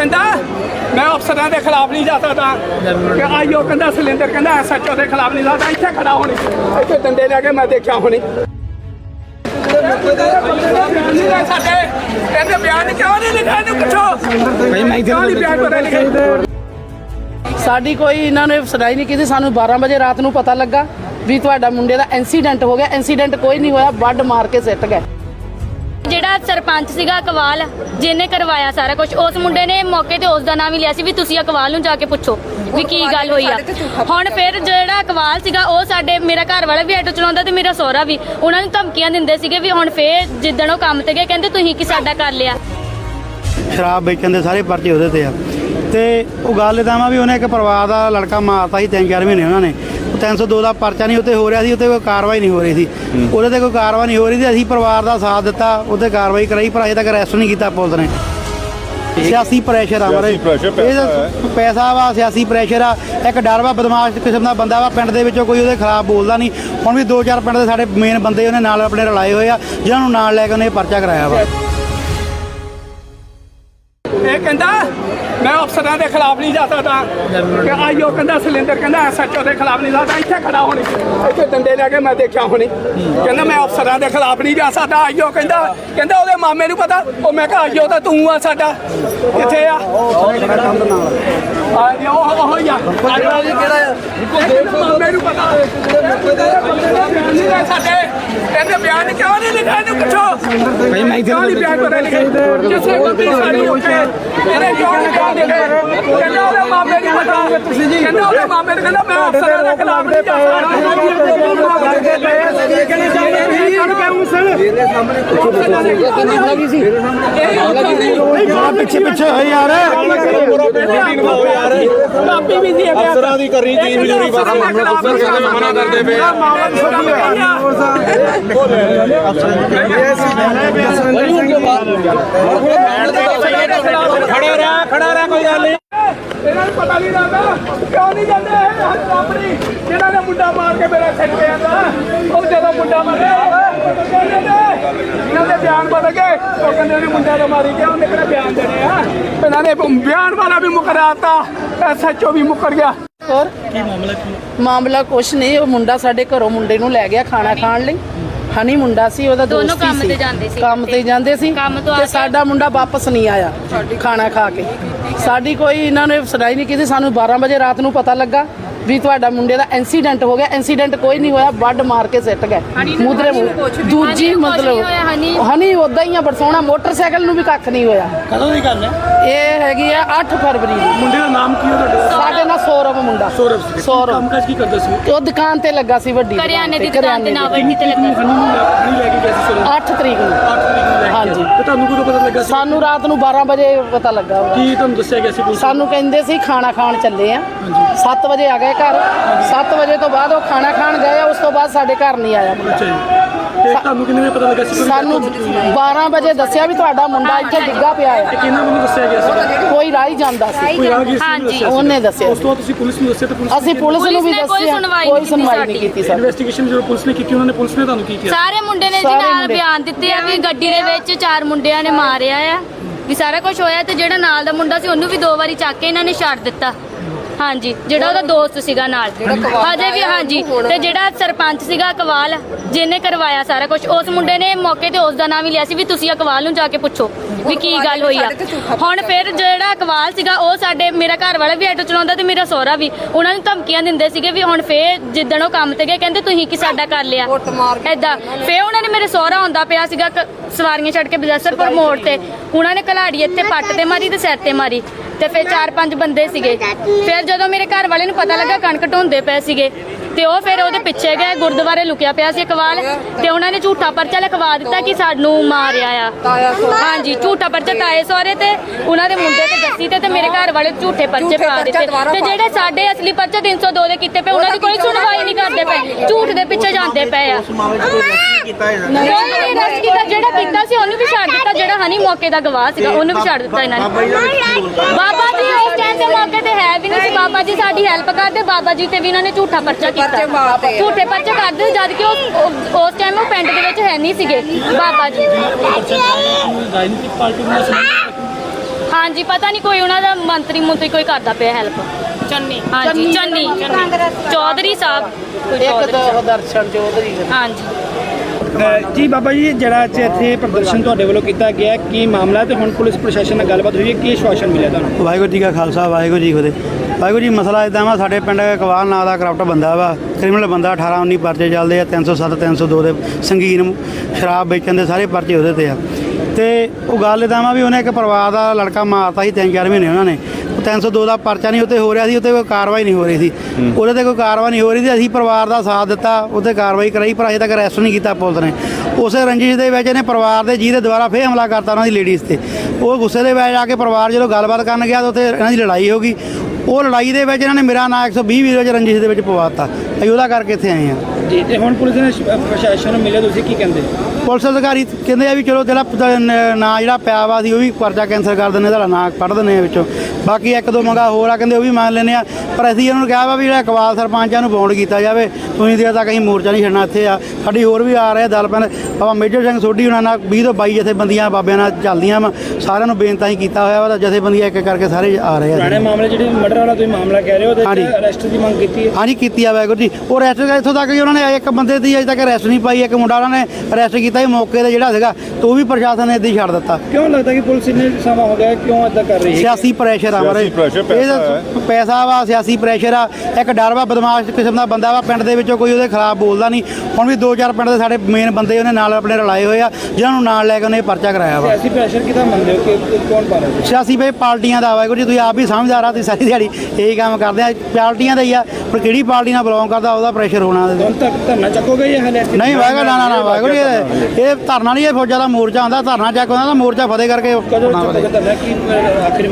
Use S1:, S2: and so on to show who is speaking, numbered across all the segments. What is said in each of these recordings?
S1: ਕਹਿੰਦਾ ਮੈਂ ਅਫਸਰਾਂ ਦੇ ਖਿਲਾਫ ਨਹੀਂ ਜਾ ਸਕਦਾ। ਕਿ ਆਈਓ ਕਹਿੰਦਾ ਸਿਲੰਡਰ ਕਹਿੰਦਾ ਐਸਐਚਓ ਦੇ ਖਿਲਾਫ ਨਹੀਂ ਜਾ ਸਕਦਾ ਇੱਥੇ ਖੜਾ ਹੋਣੀ। ਇੱਥੇ ਡੰਡੇ ਲੈ ਕੇ ਮੈਂ ਦੇਖਿਆ ਹੋਣੀ। ਸਾਡੇ ਕਹਿੰਦੇ ਬਿਆਨ ਕਿਉਂ ਨਹੀਂ ਲਿਖਿਆ? ਇਹਨੂੰ ਪੁੱਛੋ। ਭਾਈ ਮੈਂ ਕਿਉਂ ਨਹੀਂ ਬਿਆਨ ਪਤਾ ਲਿਖਿਆ
S2: ਸਾਡੀ ਕੋਈ ਇਹਨਾਂ ਨੇ ਸੁਣਾਈ ਨਹੀਂ ਕੀਤੀ। ਸਾਨੂੰ 12 ਵਜੇ ਰਾਤ ਨੂੰ ਪਤਾ ਲੱਗਾ ਵੀ ਤੁਹਾਡਾ ਮੁੰਡੇ ਦਾ ਇਨਸੀਡੈਂਟ ਹੋ ਗਿਆ। ਇਨਸੀਡੈਂਟ ਕੋਈ ਨਹੀਂ ਹੋਇਆ। ਵੱਡ ਮਾਰ ਕੇ ਸਿੱਟ ਗਏ।
S3: ਜਿਹੜਾ ਸਰਪੰਚ ਸੀਗਾ ਅਕਵਾਲ ਜਿਹਨੇ ਕਰਵਾਇਆ ਸਾਰਾ ਕੁਝ ਉਸ ਮੁੰਡੇ ਨੇ ਮੌਕੇ ਤੇ ਉਸ ਦਾ ਨਾਮ ਹੀ ਲਿਆ ਸੀ ਵੀ ਤੁਸੀਂ ਅਕਵਾਲ ਨੂੰ ਜਾ ਕੇ ਪੁੱਛੋ ਵੀ ਕੀ ਗੱਲ ਹੋਈ ਆ। ਹੁਣ ਫਿਰ ਜਿਹੜਾ ਅਕਵਾਲ ਸੀਗਾ ਉਹ ਸਾਡੇ ਮੇਰਾ ਘਰ ਵਾਲਾ ਵੀ ਆਟੋ ਚਲਾਉਂਦਾ ਤੇ ਮੇਰਾ ਸਹੁਰਾ ਵੀ ਉਹਨਾਂ ਨੂੰ ਧਮਕੀਆਂ ਦਿੰਦੇ ਸੀਗੇ ਵੀ ਹੁਣ ਫੇਰ ਜਿੱਦਣ ਉਹ ਕੰਮ ਤੇ ਗਏ ਕਹਿੰਦੇ ਤੁਸੀਂ ਕੀ ਸਾਡਾ ਕਰ ਲਿਆ।
S4: ਸ਼ਰਾਬ ਵੇਚਣ ਦੇ ਸਾਰੇ ਪਰਚੇ ਉਹਦੇ ਤੇ ਆ। ਤੇ ਉਹ ਗੱਲ ਇਦਾਂ ਵਾ ਵੀ ਉਹਨੇ ਇੱਕ ਪਰਿਵਾਰ ਦਾ ਲੜਕਾ ਮਾਰਤਾ ਸੀ ਤਿੰਨ ਚਾਰ ਮਹੀਨੇ ਉਹਨਾਂ ਨੇ। 302 ਦਾ ਪਰਚਾ ਨਹੀਂ ਉੱਤੇ ਹੋ ਰਿਹਾ ਸੀ ਉੱਤੇ ਕੋਈ ਕਾਰਵਾਈ ਨਹੀਂ ਹੋ ਰਹੀ ਸੀ। ਉਹਦੇ ਤੇ ਕੋਈ ਕਾਰਵਾਈ ਨਹੀਂ ਹੋ ਰਹੀ ਸੀ ਅਸੀਂ ਪਰਿਵਾਰ ਦਾ ਸਾਥ ਦਿੱਤਾ ਉੱਤੇ ਕਾਰਵਾਈ ਕਰਾਈ ਪਰ ਅਜੇ ਤੱਕ ਅਰੈਸਟ ਨਹੀਂ ਕੀਤਾ ਪੁਲਿਸ ਨੇ। ਸਿਆਸੀ ਪ੍ਰੈਸ਼ਰ ਆ ਮਾਰੇ।
S5: pressure, ਪੈਸਾ
S4: ਵਾ ਸਿਆਸੀ ਪ੍ਰੈਸ਼ਰ ਆ। ਇੱਕ ਡਰ ਵਾ ਬਦਮਾਸ਼ ਕਿਸਮ ਦਾ ਬੰਦਾ ਵਾ ਪਿੰਡ ਦੇ ਵਿੱਚੋਂ ਕੋਈ ਉਹਦੇ ਖਿਲਾਫ ਬੋਲਦਾ ਨਹੀਂ। ਹੁਣ ਵੀ ਦੋ ਚਾਰ ਪਿੰਡ ਦੇ ਸਾਡੇ ਮੇਨ ਬੰਦੇ ਉਹਨੇ ਨਾਲ ਆਪਣੇ ਰਲਾਏ ਹੋਏ ਆ ਜਿਨ੍ਹਾਂ ਨੂੰ ਨਾਲ ਲੈ ਕੇ ਉਹਨੇ ਇਹ ਪਰਚਾ ਕਰਾਇਆ ਵਾ।
S1: ਇਹ ਕਹਿੰਦਾ ਮੈਂ ਅਫਸਰਾਂ ਦੇ ਖਿਲਾਫ ਨਹੀਂ ਜਾ ਸਕਦਾ। ਕਿ ਆਈਓ ਕਹਿੰਦਾ, ਸਿਲੰਡਰ ਕਹਿੰਦਾ ਐਸਐਚਓ ਦੇ ਖਿਲਾਫ ਨਹੀਂ ਜਾ ਸਕਦਾ। ਇੱਥੇ ਖੜਾ ਹੋਣੀ। ਇੱਥੇ ਡੰਡੇ ਲੈ ਕੇ ਮੈਂ ਦੇਖਿਆ ਹੋਣੀ। ਕਹਿੰਦਾ, ਮੈਂ ਅਫਸਰਾਂ ਦੇ ਖਿਲਾਫ ਨਹੀਂ ਜਾ ਸਕਦਾ। ਆਈਓ ਕਹਿੰਦਾ ਕਹਿੰਦਾ ਉਹਦੇ ਮਾਮੇ ਨੂੰ ਪਤਾ। ਉਹ ਮੈਂ ਕਿਹਾ, ਆਈਓ ਤਾਂ ਤੂੰ ਆ ਸਾਡਾ। ਕਿੱਥੇ ਆ? ਆ ਜੀ ਉਹ ਉਹ ਹੀ ਆ ਆਈਓ ਜੀ ਕਿਹੜਾ ਮਾਮੇ ਨੂੰ ਪਤਾ ਨਹੀਂ ਸਾਡੇ ਕਹਿੰਦੇ ਬਿਆਨ ਕਿਉਂ ਨਹੀਂ ਲਿਖਿਆ ਇਹਨੂੰ ਪੁੱਛੋ ਭਾਈ ਮੈਂ ਕਿਉਂ ਨਹੀਂ ਬਿਆਨ ਪਤਾ ਲਿਖਿਆ ਕਿਸੇ ਗਲਤੀ ਸਾਡੀ ਉੱਤੇ ਇਹਨੇ ਕਿਉਂ ਨਹੀਂ ਬਿਆਨ ਲਿਖਿਆ ਕਹਿੰਦਾ ਉਹਦੇ ਮਾਮੇ ਨੂੰ ਪਤਾ ਤੁਸੀਂ ਜੀ ਕਹਿੰਦਾ ਉਹਦੇ ਮਾਮੇ ਨੂੰ ਕਹਿੰਦਾ ਮੈਂ ਅਫਸਰਾਂ ਦੇ ਖਿਲਾਫ ਨਹੀਂ ਜਾ ਸਕਦਾ
S4: ਪਿੱਛੇ ਪਿੱਛੇ ਹੋਏ ਯਾਰ
S1: ਕਾਪੀ ਵੀ ਸੀ
S5: ਅਫਸਰਾਂ ਦੀ ਕਰਨੀ ਚੀਜ਼ ਜ਼ਰੂਰੀ ਬਸ ਅਫਸਰ ਕਹਿੰਦੇ ਮਨਾ ਕਰਦੇ ਪਏ ਆ।
S1: ਖੜਾ ਰਹਿ ਖੜਾ ਰਹਿ ਕੋਈ ਗੱਲ ਨਹੀਂ ਇਹਨਾਂ ਨੂੰ ਪਤਾ ਨਹੀਂ ਲੱਗਦਾ। ਕਿਉਂ ਨਹੀਂ ਜਾਂਦੇ ਇਹ? ਹੱਥ ਆਪਣੀ ਜਿਹੜਾ ਨੇ ਮੁੰਡਾ ਮਾਰ ਕੇ ਮੇਰਾ ਸਿੱਟ ਪਿਆ ਦਾ ਉਹ ਜਦੋਂ ਮੁੰਡਾ ਮਰਿਆ ਨੇ, ਇਹਨਾਂ ਦੇ ਬਿਆਨ ਬਦਲ ਗਏ। ਉਹ ਕਹਿੰਦੇ ਨੇ ਮੁੰਡਾ ਤਾਂ ਮਾਰੀ ਗਿਆ ਉਹਨੇ ਕਿਹੜਾ ਬਿਆਨ ਦੇਣੇ ਆ ਇਹਨਾਂ ਨੇ ਬਿਆਨ ਵਾਲਾ ਵੀ ਮੁਕਰਾਤਾ ਐਸਐਚਓ ਵੀ ਮੁਕਰ ਗਿਆ।
S2: ਹੋਰ? ਕੀ ਮਾਮਲਾ ਕੀ? ਮਾਮਲਾ ਕੁਛ ਨਹੀਂ ਉਹ ਮੁੰਡਾ ਸਾਡੇ ਘਰੋਂ ਮੁੰਡੇ ਨੂੰ ਲੈ ਗਿਆ ਖਾਣਾ ਖਾਣ ਲਈ। ਹਨੀ ਮੁੰਡਾ ਸੀ ਉਹਦਾ
S3: ਦੋਨੋਂ
S2: ਦੋਸਤ ਹੀ
S3: ਕੰਮ
S2: ਸੀ।
S3: ਤੇ ਜਾਂਦੇ ਸੀ।
S2: ਕੰਮ ਤੇ ਜਾਂਦੇ ਸੀ
S3: ਕੰਮ ਤੋਂ ਆ
S2: ਤੇ
S3: ਕੇ-
S2: ਸਾਡਾ ਮੁੰਡਾ ਵਾਪਸ ਨਹੀਂ ਆਇਆ ਖਾਣਾ ਖਾ ਕੇ। ਸਾਡੀ ਕੋਈ ਇਹਨਾਂ ਨੇ ਸੁਣਾਈ ਨਹੀਂ ਕੀਤੀ ਸਾਨੂੰ 12 ਵਜੇ ਰਾਤ ਨੂੰ ਪਤਾ ਲੱਗਾ। ਵੀ ਤੁਹਾਡਾ ਮੁੰਡੇ ਦਾ ਇਨਸੀਡੈਂਟ ਹੋ ਗਿਆ। ਇਨਸੀਡੈਂਟ ਕੋਈ ਨਹੀਂ ਹੋਇਆ ਵੱਡ ਮਾਰ ਕੇ ਸਿੱਟ ਗਏ। ਮੁਦਰੇ ਮੂੰਹ। ਦੂਜੀ ਮਤਲਬ
S3: ਨਹੀਂ। ਹਨੀ
S2: ਉਦਾਂ ਹੀ ਆ ਬਰਸੋਣਾ ਮੋਟਰਸਾਈਕਲ ਨੂੰ ਵੀ ਕੱਖ ਨਹੀਂ ਹੋਇਆ।
S5: ਕਦੋਂ ਦੀ ਗੱਲ ਹੈ?
S2: ਇਹ ਹੈਗੀ ਆ 8 ਫਰਵਰੀ ਦੀ।
S5: ਮੁੰਡੇ ਦਾ ਨਾਮ ਕੀ ਹੈ ਤੁਹਾਡੇ?
S2: ਸਾਡੇ ਨਾਲ ਸੌਰਵ ਮੁੰਡਾ।
S5: ਸੌਰਵ ਸੀ।
S2: ਸੌਰਵ।
S5: ਕੰਮਕਾਜ ਕੀ ਕਰਦਾ ਸੀ
S2: ਉਹ? ਦੁਕਾਨ ਤੇ ਲੱਗਾ ਸੀ ਵੱਡੀ
S3: ਕਰਿਆਨੇ ਦੀ ਦੁਕਾਨ ਤੇ
S2: ਦੀ।
S3: ਨਾ ਵੱਡੀ ਤੇ ਲੱਗਾ ਸੀ।
S5: ਨਹੀਂ ਲੈ ਕੇ ਗਿਆ ਸੀ ਸੋਰੇ
S2: 8 ਤਰੀਕ ਨੂੰ।
S5: 8 ਤਰੀਕ ਨੂੰ ਲੈ ਕੇ
S2: ਹਾਂਜੀ।
S5: ਤੁਹਾਨੂੰ ਕਦੋਂ ਪਤਾ ਲੱਗਾ ਸੀ?
S2: ਸਾਨੂੰ ਰਾਤ ਨੂੰ 12 ਵਜੇ ਪਤਾ ਲੱਗਾ।
S5: ਕੀ ਤੁਹਾਨੂੰ ਦੱਸਿਆ ਗਿਆ ਸੀ
S2: ਸਾਨੂੰ ਕਹਿੰਦੇ ਸੀ ਖਾਣਾ ਖਾਣ ਚੱਲੇ ਆ। 7 ਵਜੇ ਆ ਗਏ ਘਰ। 7 ਵਜੇ ਤੋਂ ਬਾਅਦ ਉਹ ਖਾਣਾ ਖਾਣ ਗਏ ਆ, ਉਸ ਤੋਂ ਬਾਅਦ ਸਾਡੇ ਘਰ ਨਹੀਂ ਆਇਆ ਮੁੰਡਾ।
S5: ਅੱਛਾ ਜੀ। ਤੇ ਤੁਹਾਨੂੰ ਕਿੰਨੇ ਵਜੇ ਪਤਾ ਲੱਗਾ ਸੀ ਕੋਈ
S2: ਸਾਨੂੰ 12 ਵਜੇ ਦੱਸਿਆ ਵੀ ਤੁਹਾਡਾ ਮੁੰਡਾ ਇੱਥੇ ਡਿੱਗਾ ਪਿਆ ਆ।
S5: ਕਿੰਨਾ ਮੈਨੂੰ ਦੱਸਿਆ ਗਿਆ ਸੀ?
S2: ਕੋਈ ਰਾਹ ਹੀ ਜਾਂਦਾ ਸੀ।
S5: ਕੋਈ ਗਿਆ ਸੀ।
S2: ਉਹਨੇ ਦੱਸਿਆ
S5: ਉਸ ਤੋਂ ਬਾਅਦ ਤੁਸੀਂ ਪੁਲਿਸ ਨੂੰ ਦੱਸਿਆ ਤੇ ਪੁਲਿਸ
S2: ਅਸੀਂ ਪੁਲਿਸ ਨੂੰ ਵੀ ਦੱਸਿਆ। ਕੋਈ ਸੁਣਵਾਈ ਨਹੀਂ ਕੀਤੀ ਸਾਡੀ
S5: ਇਨਵੈਸਟੀਗੇਸ਼ਨ ਜਦੋਂ ਪੁਲਿਸ ਨੇ ਕੀਤੀ ਉਹਨਾਂ ਨੇ ਪੁਲਿਸ ਨੇ ਤੁਹਾਨੂੰ ਕੀ ਕੀਤਾ
S3: ਸਾਰੇ ਮੁੰਡੇ ਨੇ ਜੀ ਨਾਲ। ਬਿਆਨ ਦਿੱਤੇ ਆ ਵੀ ਗੱਡੀ ਦੇ ਵਿੱਚ ਚਾਰ ਮੁੰਡਿਆਂ ਨੇ ਮਾਰਿਆ ਆ। ਵੀ ਸਾਰਾ ਕੁਝ ਹੋਇਆ ਤੇ ਜਿਹੜਾ ਨਾਲ ਦਾ ਮੁੰਡਾ ਸੀ ਉਹਨੂੰ ਵੀ ਦੋ ਵਾਰੀ ਚੱਕ ਕੇ ਇਹਨਾਂ ਨੇ ਛੱਡ ਦਿੱਤਾ। ਹਾਂਜੀ ਜਿਹੜਾ ਉਹਦਾ ਦੋਸਤ ਸੀਗਾ ਨਾਲ। ਹਜੇ ਵੀ ਹਾਂਜੀ ਤੇ ਜਿਹੜਾ ਸਰਪੰਚ ਸੀਗਾ ਅਕਵਾਲ ਜਿਹਨੇ ਕਰਵਾਇਆ ਸਾਰਾ ਕੁਝ ਉਸ ਮੁੰਡੇ ਨੇ ਮੌਕੇ ਤੇ ਉਸ ਦਾ ਨਾਮ ਹੀ ਲਿਆ ਸੀ ਵੀ ਤੁਸੀਂ ਅਕਵਾਲ ਨੂੰ ਜਾ ਕੇ ਪੁੱਛੋ ਵੀ ਕੀ ਗੱਲ ਹੋਈ ਆ। ਹੁਣ ਫਿਰ ਜਿਹੜਾ ਅਕਵਾਲ ਸੀਗਾ ਉਹ ਸਾਡੇ ਮੇਰਾ ਘਰ ਵਾਲਾ ਵੀ ਆਟੋ ਚਲਾਉਂਦਾ ਤੇ ਮੇਰਾ ਸਹੁਰਾ ਵੀ। ਉਹਨਾਂ ਨੂੰ ਧਮਕੀਆਂ ਦਿੰਦੇ ਸੀਗੇ ਵੀ ਹੁਣ ਫੇਰ ਜਿੱਦਣ ਉਹ ਕੰਮ ਤੇ ਗਏ ਕਹਿੰਦੇ ਤੁਸੀਂ ਕੀ ਸਾਡਾ ਕਰ ਲਿਆ? ਏਦਾਂ। ਫੇਰ ਉਹਨਾਂ ਨੇ ਮੇਰੇ ਸਹੁਰਾ ਹੁੰਦਾ ਪਿਆ ਸੀਗਾ ਸਵਾਰੀਆਂ ਛੱਡ ਕੇ ਬਜਸਰਪੁਰ ਮੋੜ ਤੇ। ਉਹਨਾਂ ਨੇ ਕਲਾੜੀ ਇੱਥੇ ਪੱਟ ਤੇ ਮਾਰੀ ਤੇ ਸਿਰ ਤੇ ਮਾਰੀ। ਤੇ ਫਿਰ ਚਾਰ ਪੰਜ ਬੰਦੇ ਸੀਗੇ। ਫਿਰ ਜਦੋਂ ਮੇਰੇ ਘਰ ਵਾਲੇ ਨੂੰ ਪਤਾ ਲੱਗਾ, ਕਣਕ ਢੋਂਦੇ ਪਏ ਸੀਗੇ। ਤੇ ਉਹ ਫਿਰ ਉਹਦੇ ਪਿੱਛੇ ਗਏ ਗੁਰਦੁਆਰੇ ਲੁਕਿਆ ਪਿਆ ਸੀ ਇਕਵਾਲ ਤੇ ਉਹਨਾਂ ਨੇ ਝੂਠਾ ਪਰਚਾ ਲਿਖਵਾ ਦਿੱਤਾ ਕਿ ਸਾਨੂੰ ਮਾਰਿਆ ਆ। ਹਾਂਜੀ ਝੂਠਾ ਪਰਚਾ ਤਾਏ ਸਹੁਰੇ ਤੇ ਉਹਨਾਂ ਦੇ ਮੁੰਡੇ ਤੇ ਦੱਸੀ ਤੇ ਤੇ ਮੇਰੇ ਘਰ ਵਾਲੇ ਝੂਠੇ ਪਰਚੇ ਪਾ ਦਿੱਤੇ। ਤੇ ਜਿਹੜੇ ਸਾਡੇ ਅਸਲੀ ਪਰਚੇ 302 ਦੇ ਕੀਤੇ ਪਏ ਉਹਨਾਂ ਦੀ ਕੋਈ ਸੁਣਵਾਈ ਨਹੀਂ ਕਰਦੇ ਪਏ। ਝੂਠ ਦੇ ਪਿੱਛੇ ਜਾਂਦੇ ਪਏ ਆ। ਜਿਹੜਾ ਕੀਤਾ ਸੀ ਉਹਨੂੰ ਵੀ ਛੱਡ ਦਿੱਤਾ ਜਿਹੜਾ ਹਨੀ ਮੌਕੇ ਦਾ ਗਵਾਹ ਸੀਗਾ ਉਹਨੂੰ ਵੀ ਛੱਡ ਦਿੱਤਾ ਇਹਨਾਂ ਨੇ। ਬਾਬਾ ਜੀ ਤੇ ਮੌਕੇ ਤੇ ਹੈ ਵੀ ਨਹੀਂ ਸੀ। ਬਾਬਾ ਜੀ ਸਾਡੀ ਹੈਲਪ ਕਰਦੇ ਬਾਬਾ ਜੀ ਤੇ ਵੀ ਇਹਨਾਂ ਨੇ ਝੂਠਾ ਪਰਚਾ ਕੀਤਾ। ਝੂਠੇ ਪਰਚੇ ਕਰਦੇ ਜਦ ਕਿ ਉਹ ਉਸ ਟਾਈਮ ਉਹ ਪਿੰਡ ਦੇ ਵਿੱਚ ਹੈ ਨਹੀਂ ਸੀਗੇ। ਬਾਬਾ ਜੀ।
S5: ਰਾਜਨੀਤਿਕ ਪਾਰਟੀ ਨੂੰ
S3: ਹਾਂ ਹਾਂਜੀ ਪਤਾ ਨਹੀਂ ਕੋਈ ਉਹਨਾਂ ਦਾ ਮੰਤਰੀ ਮੰਤਰੀ ਕੋਈ ਕਰਦਾ ਪਿਆ ਹੈਲਪ ਚੰਨੀ। ਹਾਂਜੀ ਚੰਨੀ ਚੌਧਰੀ ਸਾਹਿਬ।
S2: ਇੱਕ। ਉਹ ਦਰਸ਼ਨ ਚੌਧਰੀ।
S3: ਹਾਂਜੀ।
S6: ਜੀ ਬਾਬਾ ਜੀ, ਜਿਹੜਾ ਅੱਜ ਇੱਥੇ ਪ੍ਰਦਰਸ਼ਨ ਤੁਹਾਡੇ ਵੱਲੋਂ ਕੀਤਾ ਗਿਆ, ਕੀ ਮਾਮਲਾ ਤੇ ਹੁਣ ਪੁਲਿਸ ਪ੍ਰਸ਼ਾਸਨ ਨਾਲ ਗੱਲਬਾਤ ਹੋਈ ਹੈ, ਕੀ ਆਸ਼ਵਾਸਨ ਮਿਲਿਆ ਤੁਹਾਨੂੰ?
S4: ਵਾਹਿਗੁਰੂ ਜੀ ਕਾ ਖਾਲਸਾ, ਵਾਹਿਗੁਰੂ ਜੀ ਕੀ ਫਤਿਹ। ਵਾਹਿਗੁਰੂ ਜੀ, ਮਸਲਾ ਇਦਾਂ ਵਾ, ਸਾਡੇ ਪਿੰਡ ਇਕਬਾਲ ਨਾਂ ਦਾ ਕਰਪਟ ਬੰਦਾ ਵਾ, ਕ੍ਰਿਮੀਨਲ ਬੰਦਾ 18 19 ਪਰਚੇ ਚੱਲਦੇ ਆ 307 302 ਦੇ ਸੰਗੀਨ, ਸ਼ਰਾਬ ਵੇਚਣ ਦੇ ਸਾਰੇ ਪਰਚੇ ਉਹਦੇ ਤੇ ਆ। ਤੇ ਉਹ ਗੱਲ ਇਦਾਂ ਵਾ ਵੀ ਉਹਨੇ ਇੱਕ ਪਰਿਵਾਰ ਦਾ ਲੜਕਾ ਮਾਰਤਾ ਸੀ, ਤਿੰਨ ਚਾਰ ਮਹੀਨੇ ਉਹਨਾਂ ਨੇ। 302 ਦਾ ਪਰਚਾ ਨਹੀਂ ਉੱਤੇ ਹੋ ਰਿਹਾ ਸੀ ਉੱਤੇ ਕੋਈ ਕਾਰਵਾਈ ਨਹੀਂ ਹੋ ਰਹੀ ਸੀ। ਉਹਦੇ ਤੇ ਕੋਈ ਕਾਰਵਾਈ ਨਹੀਂ ਹੋ ਰਹੀ ਸੀ ਅਸੀਂ ਪਰਿਵਾਰ ਦਾ ਸਾਥ ਦਿੱਤਾ ਉੱਤੇ ਕਾਰਵਾਈ ਕਰਾਈ ਪਰ ਅਜੇ ਤੱਕ ਅਰੈਸਟ ਨਹੀਂ ਕੀਤਾ ਪੁਲਿਸ ਨੇ। ਉਸੇ ਰੰਜਿਸ਼ ਦੇ ਵਿੱਚ ਇਹਨੇ ਪਰਿਵਾਰ ਦੇ ਜਿਹਦੇ ਦੁਆਰਾ ਫੇਰ ਹਮਲਾ ਕਰਤਾ ਉਹਨਾਂ ਦੀ ਲੇਡੀਜ਼ ਤੇ। ਉਹ ਗੁੱਸੇ ਦੇ ਵਿੱਚ ਆ ਕੇ ਪਰਿਵਾਰ ਜਦੋਂ ਗੱਲਬਾਤ ਕਰਨ ਗਿਆ ਤਾਂ ਉੱਥੇ ਇਹਨਾਂ ਦੀ ਲੜਾਈ ਹੋ ਗਈ। ਉਹ ਲੜਾਈ ਦੇ ਵਿੱਚ ਇਹਨਾਂ ਨੇ ਮੇਰਾ ਨਾਂ 120 ਵੀਰੋ ਚ ਰੰਜਿਸ਼ ਦੇ ਵਿੱਚ ਪਵਾਤਾ ਅਸੀਂ ਉਹਦਾ ਕਰਕੇ ਇੱਥੇ ਆਏ ਹਾਂ।
S6: ਜੀ ਤੇ ਹੁਣ ਪੁਲਿਸ ਨੇ ਪ੍ਰਸ਼ਾਸਨ ਨੂੰ ਮਿਲੇ ਤੁਸੀਂ ਕੀ ਕਹਿੰਦੇ?
S4: ਪੁਲਿਸ ਅਧਿਕਾਰੀ ਕਹਿੰਦੇ ਆ ਵੀ ਚਲੋ ਜਿਹੜਾ ਨ- ਜਿਹੜਾ ਪਿਆ ਵਾ ਸੀ ਉਹ ਵੀ ਪਰਚਾ ਕੈਂਸਲ ਕਰ ਦਿੰਦੇ ਤੁਹਾਡਾ ਨਾਂ ਕੱਢ ਦਿੰਦੇ ਆ ਵਿੱਚੋਂ। ਬਾਕੀ ਇੱਕ ਦੋ ਮੰਗਾ ਹੋਰ ਆ ਕਹਿੰਦੇ ਉਹ ਵੀ ਮੰਨ ਲੈਂਦੇ ਆ ਪਰ ਅਸੀਂ ਇਹਨਾਂ ਨੂੰ ਕਿਹਾ ਵਾ ਵੀ ਜਿਹੜਾ ਕਵਾਲ ਸਰਪੰਚਾਂ ਨੂੰ ਬੌਂਡ ਕੀਤਾ ਜਾਵੇ ਤੁਸੀਂ ਦੇਰ ਤੱਕ ਅਸੀਂ ਮੋਰਚਾ ਨਹੀਂ ਛੱਡਣਾ ਇੱਥੇ ਆ। ਸਾਡੀ ਹੋਰ ਵੀ ਆ ਰਹੇ ਦਲ ਪੈਣ ਬਾਬਾ ਮੇਜਰ ਸਿੰਘ ਸੋਢੀ ਉਹਨਾਂ ਨਾਲ 20 ਤੋਂ 22 ਜਥੇਬੰਦੀਆਂ ਬਾਬਿਆਂ ਨਾਲ ਚੱਲਦੀਆਂ ਵਾ। ਸਾਰਿਆਂ ਨੂੰ ਬੇਨਤੀ ਕੀਤਾ ਹੋਇਆ ਵਾ ਤਾਂ ਜਥੇਬੰਦੀਆਂ ਇੱਕ ਇੱਕ ਕਰਕੇ ਸਾਰੇ ਆ ਰਹੇ ਆ।
S6: ਪੁਰਾਣੇ ਮਾਮਲੇ ਜਿਹੜੇ ਮਰਡਰ ਵਾਲਾ ਤੁਸੀਂ ਮਾਮਲਾ ਕਹਿ ਰਹੇ ਹੋ ਉਹਦੇ ਅਰੈਸਟ ਦੀ ਮੰਗ ਕੀਤੀ ਹੈ?
S4: ਹਾਂਜੀ ਕੀਤੀ ਆ ਵਾਹਿਗੁਰੂ ਜੀ। ਉਹ ਅਰੈਸਟ ਇੱਥੋਂ ਤੱਕ ਕਿ ਉਹਨਾਂ ਨੇ ਇੱਕ ਬੰਦੇ ਦੀ ਅਜੇ ਤੱਕ ਅਰੈਸਟ ਨਹੀਂ ਪਾਈ ਇੱਕ ਮੁੰਡਾ ਉਹਨਾਂ ਨੇ ਅਰੈਸਟ ਕੀਤਾ ਸੀ ਮੌਕੇ ਤੇ ਜਿਹੜਾ ਸੀਗਾ ਤੇ ਵੀ ਪ੍ਰਸ਼ਾਸਨ ਨੇ ਇੱਦਾਂ ਹੀ ਛੱਡ ਦਿੱਤਾ।
S6: ਕਿਉਂ ਲੱਗਦਾ ਕਿ ਪੁਲਿਸ ਇੰਨੇ ਸਮਾਂ ਹੋ ਗਿਆ ਕਿਉਂ ਇਦਾਂ ਕਰ ਰਹੀ ਹੈ?
S4: ਸਿਆਸੀ ਪ੍ਰੈਸ਼ਰ ਆ ਮਾਰੇ।
S5: pressure, ਪੈਸਾ ਹੈ।
S4: ਪੈਸਾ ਵਾ ਸਿਆਸੀ ਪ੍ਰੈਸ਼ਰ ਆ। ਇੱਕ ਡਰ ਵਾ ਬਦਮਾਸ਼ ਕਿਸਮ ਦਾ ਬੰਦਾ ਵਾ ਪਿੰਡ ਦੇ ਵਿੱਚੋਂ ਕੋਈ ਉਹਦੇ ਖਿਲਾਫ ਬੋਲਦਾ ਨਹੀਂ। ਹੁਣ ਵੀ ਦੋ ਚਾਰ ਪਿੰਡ ਦੇ ਸਾਡੇ ਮੇਨ ਬੰਦੇ ਉਹਨੇ ਨਾਲ ਆਪਣੇ ਰਲਾਏ ਹੋਏ ਆ ਜਿਨ੍ਹਾਂ ਨੂੰ ਨਾਲ ਲੈ ਕੇ ਉਹਨੇ ਇਹ ਪਰਚਾ ਕਰਾਇਆ ਵਾ।
S6: ਸਿਆਸੀ ਪ੍ਰੈਸ਼ਰ ਕਿਦਾਂ ਮੰਨਦੇ ਹੋ? ਕਿ ਕੌਣ ਪਾ ਰਿਹਾ? ਹੈ?
S4: ਸਿਆਸੀ ਵੇ ਪਾਰਟੀਆਂ ਦਾ ਵਾਹਿਗੁਰੂ ਜੀ ਤੁਸੀਂ ਆਪ ਵੀ ਸਮਝਦਾਰ ਆ ਤੁਸੀਂ ਸਾਰੀ ਦਿਹਾੜੀ ਇਹੀ ਕੰਮ ਕਰਦੇ ਆ। ਪਾਰਟੀਆਂ ਦਾ ਹੀ ਆ। ਪਰ ਕਿਹੜੀ ਪਾਰਟੀ ਨਾਲ ਬਿਲੋਂਗ ਕਰਦਾ ਉਹਦਾ ਪ੍ਰੈਸ਼ਰ ਹੋਣਾ ਤੇ।
S6: ਹੁਣ ਤੱਕ ਧਰਨਾ ਚੱਕੋਗੇ ਜਾਂ ਹਲੇ
S4: ਨਹੀਂ ਵਾਹਿਗੁਰੂ ਨਾ ਨਾ ਨਾ ਵਾਹਿਗੁਰੂ ਇਹ ਇਹ ਧਰਨਾ ਨਹੀਂ ਇਹ ਫੌਜਾਂ ਦਾ ਮੋਰਚਾ ਹੁੰਦਾ ਧਰਨਾ ਚੱਕ ਹੁੰਦਾ ਤਾਂ ਮੋਰਚਾ ਫਤਿਹ ਕਰਕੇ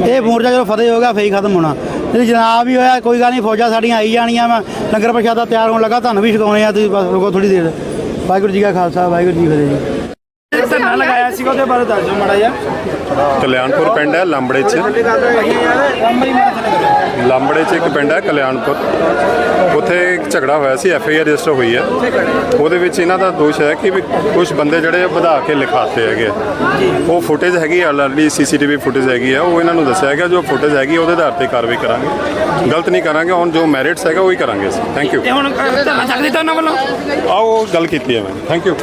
S4: ਇਹ ਮੋਰਚਾ ਜਦੋਂ ਫਤਿਹ ਹੋਗਾ ਫੇਰ ਹੀ ਖਤਮ ਹੋਣਾ। ਜੇ ਜਨਾਬ ਵੀ ਹੋਇਆ ਕੋਈ ਗੱਲ ਨਹੀਂ ਫੌਜਾਂ ਸਾਡੀਆਂ ਆਈ ਜਾਣੀਆਂ ਵਾ ਲੰਗਰ ਪ੍ਰਸ਼ਾਦਾ ਤਿਆਰ ਹੋਣ ਲੱਗਾ ਤੁਹਾਨੂੰ ਵੀ ਛਕਾਉਣੇ ਆ ਤੁਸੀਂ ਬਸ ਰੁਕੋ ਥੋੜੀ ਦੇਰ। ਵਾਹਿਗੁਰੂ ਜੀ ਕਾ ਖਾਲਸਾ ਵਾਹਿਗੁਰੂ ਜੀ ਕੀ ਫਤਿਹ ਜੀ।
S6: ਧਰਨਾ ਲਗਾਇਆ ਸੀਗਾ ਉਹਦੇ ਬਾਰੇ ਦੱਸ ਦਿਓ ਮਾੜਾ ਜਿਹਾ।
S5: ਕਲਿਆਣਪੁਰ ਪਿੰਡ ਹੈ ਲਾਂਬੜੇ 'ਚ। ਲਾਂਬੜੇ 'ਚ ਇੱਕ ਪਿੰਡ ਹੈ ਕਲਿਆਣਪੁਰ। ਉੱਥੇ ਇੱਕ ਝਗੜਾ ਹੋਇਆ ਸੀ ਐਫ ਆਈ ਆਰ ਰਜਿਸਟਰ ਹੋਈ ਹੈ। ਉਹਦੇ ਵਿੱਚ ਇਹਨਾਂ ਦਾ ਦੋਸ਼ ਹੈ ਕਿ ਵੀ ਕੁਝ ਬੰਦੇ ਜਿਹੜੇ ਵਧਾ ਕੇ ਲਿਖਾਤੇ ਹੈਗੇ। ਉਹ ਫੁਟੇਜ ਹੈਗੀ ਆਲਰੇਡੀ ਸੀਸੀਟੀਵੀ ਫੁਟੇਜ ਹੈਗੀ ਆ। ਉਹ ਇਹਨਾਂ ਨੂੰ ਦੱਸਿਆ ਗਿਆ ਜੋ ਫੁਟੇਜ ਹੈਗੀ ਉਹਦੇ ਆਧਾਰ ਤੇ ਕਾਰਵਾਈ ਕਰਾਂਗੇ। ਗਲਤ ਨਹੀਂ ਕਰਾਂਗੇ ਹੁਣ ਜੋ ਮੈਰਿਟਸ ਹੈਗਾ ਉਹ ਹੀ ਕਰਾਂਗੇ ਅਸੀਂ। ਥੈਂਕ ਯੂ
S6: ਇਹ ਹੁਣ ਧਰਨਾ ਚੱਕ ਦਿੱਤਾ ਉਹਨਾਂ ਵੱਲੋਂ?
S5: ਆਓ ਗੱਲ ਕੀਤੀ ਹੈ ਮੈਂ। ਥੈਂਕ ਯੂ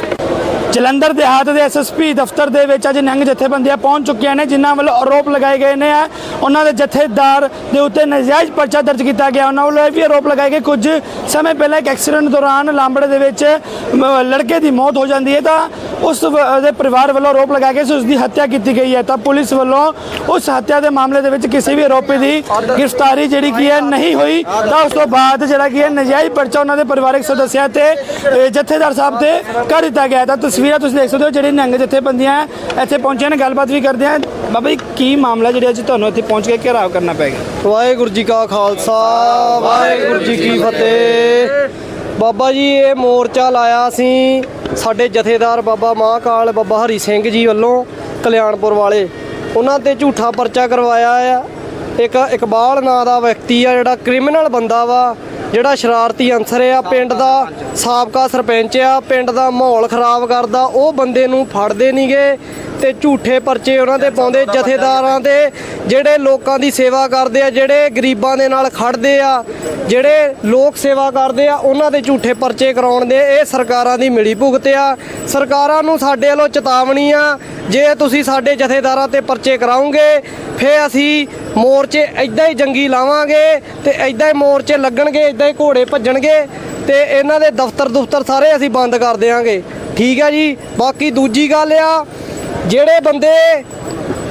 S6: ਜਲੰਧਰ ਦੇਹਾਤ ਦੇ ਐਸਐਸਪੀ ਦਫ਼ਤਰ ਦੇ ਵਿੱਚ ਅੱਜ ਨੰਗ ਜਥੇਬੰਦੀਆਂ ਪਹੁੰਚ ਚੁੱਕੀਆਂ ਨੇ, ਜਿਨ੍ਹਾਂ ਵੱਲੋਂ ਆਰੋਪ ਲਗਾਏ ਗਏ ਨੇ। ਉਹਨਾਂ ਦੇ ਜਥੇਦਾਰ ਦੇ ਉੱਤੇ ਨਜਾਇਜ਼ ਪਰਚਾ ਦਰਜ ਕੀਤਾ ਗਿਆ। ਉਹਨਾਂ ਵੱਲੋਂ ਇਹ ਵੀ ਆਰੋਪ ਲਗਾਏ ਗਏ, ਕੁਝ ਸਮੇਂ ਪਹਿਲਾਂ ਇੱਕ ਐਕਸੀਡੈਂਟ ਦੌਰਾਨ ਲਾਂਬੜੇ ਦੇ ਵਿੱਚ ਲੜਕੇ ਦੀ ਮੌਤ ਹੋ ਜਾਂਦੀ ਹੈ। ਤਾਂ ਉਸ ਦੇ ਪਰਿਵਾਰ ਵੱਲੋਂ ਆਰੋਪ ਲਗਾਇਆ ਗਿਆ ਸੀ ਉਸ ਦੀ ਹੱਤਿਆ ਕੀਤੀ ਗਈ ਹੈ। ਤਾਂ ਪੁਲਿਸ ਵੱਲੋਂ ਉਸ ਹੱਤਿਆ ਦੇ ਮਾਮਲੇ ਦੇ ਵਿੱਚ ਕਿਸੇ ਵੀ ਆਰੋਪੀ ਦੀ ਗ੍ਰਿਫਤਾਰੀ ਜਿਹੜੀ ਕੀ ਹੈ, ਨਹੀਂ ਹੋਈ। ਤਾਂ ਉਸ ਤੋਂ ਬਾਅਦ ਜਿਹੜਾ ਕੀ ਹੈ, ਨਜਾਇਜ਼ ਪਰਚਾ ਉਹਨਾਂ ਦੇ ਪਰਿਵਾਰਕ ਸਦੱਸਿਆਂ ਤੇ ਜਥੇਦਾਰ ਸਾਹਿਬ ਤੇ ਕਰ ਦਿੱਤਾ ਗਿਆ। ਤਾਂ ਤਸਵੀਰ ਤੁਸੀਂ ਦੇਖ ਸਕਦੇ ਹੋ ਜਿਹੜੇ ਨੰਗ ਜਥੇਬੰਦੀਆਂ ਇੱਥੇ ਪਹੁੰਚੀਆਂ ਨੇ, ਗੱਲਬਾਤ ਵੀ ਕਰਦੇ ਆ ਬਾਬਾ ਜੀ, ਕੀ ਮਾਮਲਾ ਜਿਹੜਾ ਅੱਜ ਤੁਹਾਨੂੰ ਇੱਥੇ ਪਹੁੰਚ ਕੇ ਘੇਰਾਵ ਕਰਨਾ ਪੈ ਗਿਆ?
S7: ਵਾਹਿਗੁਰੂ ਜੀ ਕਾ ਖਾਲਸਾ, ਵਾਹਿਗੁਰੂ ਜੀ ਕੀ ਫਤਿਹ। ਬਾਬਾ ਜੀ, ਇਹ ਮੋਰਚਾ ਲਾਇਆ ਸੀ ਸਾਡੇ ਜਥੇਦਾਰ ਬਾਬਾ ਮਹਾਕਾਲ, ਬਾਬਾ ਹਰੀ ਸਿੰਘ ਜੀ ਵੱਲੋਂ ਕਲਿਆਣਪੁਰ ਵਾਲੇ। ਉਹਨਾਂ ਤੇ ਝੂਠਾ ਪਰਚਾ ਕਰਵਾਇਆ ਆ। ਇੱਕ ਇਕਬਾਲ ਨਾਂ ਦਾ ਵਿਅਕਤੀ ਆ ਜਿਹੜਾ ਕ੍ਰਿਮੀਨਲ ਬੰਦਾ ਵਾ। ਜਿਹੜਾ ਸ਼ਰਾਰਤੀ ਅਨਸਰ ਆ, ਪਿੰਡ ਦਾ ਸਾਬਕਾ ਸਰਪੰਚ ਆ, ਪਿੰਡ ਦਾ ਮਾਹੌਲ ਖਰਾਬ ਕਰਦਾ, ਉਹ ਬੰਦੇ ਨੂੰ ਫੜਦੇ ਨਹੀਂਗੇ ਤੇ ਝੂਠੇ ਪਰਚੇ ਉਹਨਾਂ ਦੇ ਪਾਉਂਦੇ, ਜਥੇਦਾਰਾਂ ਦੇ, ਜਿਹੜੇ ਲੋਕਾਂ ਦੀ ਸੇਵਾ ਕਰਦੇ ਆ, ਜਿਹੜੇ ਗਰੀਬਾਂ ਦੇ ਨਾਲ ਖੜਦੇ ਆ, ਜਿਹੜੇ ਲੋਕ ਸੇਵਾ ਕਰਦੇ ਆ, ਉਹਨਾਂ ਦੇ ਝੂਠੇ ਪਰਚੇ ਕਰਾਉਣ ਦੇ, ਇਹ ਸਰਕਾਰਾਂ ਦੀ ਮਿਲੀ ਭੁਗਤ ਆ। ਸਰਕਾਰਾਂ ਨੂੰ ਸਾਡੇ ਵੱਲੋਂ ਚੇਤਾਵਨੀ ਆ, ਜੇ ਤੁਸੀਂ ਸਾਡੇ ਜਥੇਦਾਰਾਂ ਤੇ ਪਰਚੇ ਕਰਾਉਂਗੇ ਫੇ ਅਸੀਂ ਮੋਰਚੇ ਐਦਾਂ ਹੀ ਜੰਗੀ ਲਾਵਾਂਗੇ ਤੇ ਐਦਾਂ ਹੀ ਮੋਰਚੇ ਲੱਗਣਗੇ ਐਦਾਂ ਹੀ ਘੋੜੇ ਭੱਜਣਗੇ ਤੇ ਇਹਨਾਂ ਦੇ ਦਫ਼ਤਰ ਦੁਫ਼ਤਰ ਸਾਰੇ ਅਸੀਂ ਬੰਦ ਕਰ ਦੇਵਾਂਗੇ ਠੀਕ ਹੈ ਜੀ? ਬਾਕੀ ਦੂਜੀ ਗੱਲ ਆ ਜਿਹੜੇ ਬੰਦੇ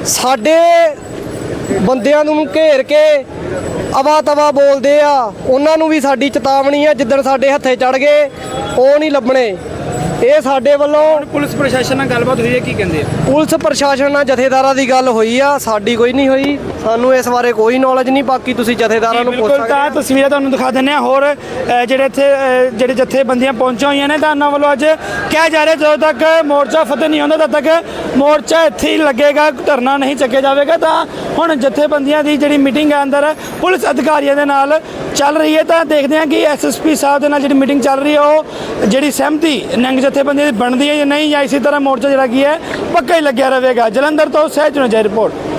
S7: ਸਾਡੇ ਬੰਦਿਆਂ ਨੂੰ ਘੇਰ ਕੇ ਅਵਾ ਤਵਾ ਬੋਲਦੇ ਆ ਉਹਨਾਂ ਨੂੰ ਵੀ ਸਾਡੀ ਚੇਤਾਵਨੀ ਆ ਜਿੱਦਣ ਸਾਡੇ ਹੱਥੇ ਚੜ ਗਏ ਉਹ ਨਹੀਂ ਲੱਭਣੇ। ਇਹ ਸਾਡੇ ਵੱਲੋਂ
S6: ਪੁਲਿਸ ਪ੍ਰਸ਼ਾਸਨ ਨਾਲ ਗੱਲਬਾਤ ਹੋਈ ਹੈ ਕੀ ਕਹਿੰਦੇ ਆ?
S7: ਪੁਲਿਸ ਪ੍ਰਸ਼ਾਸਨ ਨਾਲ ਜਥੇਦਾਰਾਂ ਦੀ ਗੱਲ ਹੋਈ ਆ ਸਾਡੀ ਕੋਈ ਨਹੀਂ ਹੋਈ। ਸਾਨੂੰ ਇਸ ਬਾਰੇ ਕੋਈ ਨੌਲੇਜ ਨਹੀਂ ਬਾਕੀ ਤੁਸੀਂ ਜਥੇਦਾਰਾਂ ਨੂੰ ਪੁੱਛ
S6: ਬਿਲਕੁਲ
S7: ਸਕਦੇ
S6: ਤਾਂ ਤਸਵੀਰਾਂ ਤੁਹਾਨੂੰ ਦਿਖਾ ਦਿੰਦੇ ਆ ਹੋਰ ਅ, ਜਿਹੜੇ ਇੱਥੇ ਅ, ਜਿਹੜੇ ਜਥੇਬੰਦੀਆਂ ਪਹੁੰਚੀਆਂ ਹੋਈਆਂ ਨੇ ਤਾਂ ਉਹਨਾਂ ਵੱਲੋਂ ਅੱਜ। ਕਿਹਾ ਜਾ ਰਿਹਾ ਜਦੋਂ ਤੱਕ ਮੋਰਚਾ ਫਤਿਹ ਨਹੀਂ ਹੁੰਦਾ ਤਦ ਤੱਕ ਮੋਰਚਾ ਇੱਥੇ ਹੀ ਲੱਗੇਗਾ ਧਰਨਾ ਨਹੀਂ ਚੱਕਿਆ ਜਾਵੇਗਾ। ਤਾਂ ਹੁਣ ਜਥੇਬੰਦੀਆਂ ਦੀ ਜਿਹੜੀ ਮੀਟਿੰਗ ਹੈ ਅੰਦਰ ਪੁਲਿਸ ਅਧਿਕਾਰੀਆਂ ਦੇ ਨਾਲ ਚੱਲ ਰਹੀ ਹੈ। ਤਾਂ ਦੇਖਦੇ ਹਾਂ ਕਿ ਐਸਐਸਪੀ ਸਾਹਿਬ ਦੇ ਨਾਲ ਜਿਹੜੀ ਮੀਟਿੰਗ ਚੱਲ ਰਹੀ ਹੈ ਉਹ ਜਿਹੜੀ ਸਹਿਮਤੀ ਨੰਗ ਜਥੇਬੰਦੀਆਂ ਦੀ ਬਣਦੀ ਹੈ ਜਾਂ ਨਹੀਂ ਜਾਂ ਇਸੇ ਤਰ੍ਹਾਂ ਮੋਰਚਾ ਜਿਹੜਾ ਕੀ ਹੈ ਪੱਕਾ ਹੀ ਲੱਗਿਆ ਰਹੇਗਾ। ਜਲੰਧਰ ਤੋਂ ਸਹਿਜ ਨਜਰ ਰਿਪੋਰਟ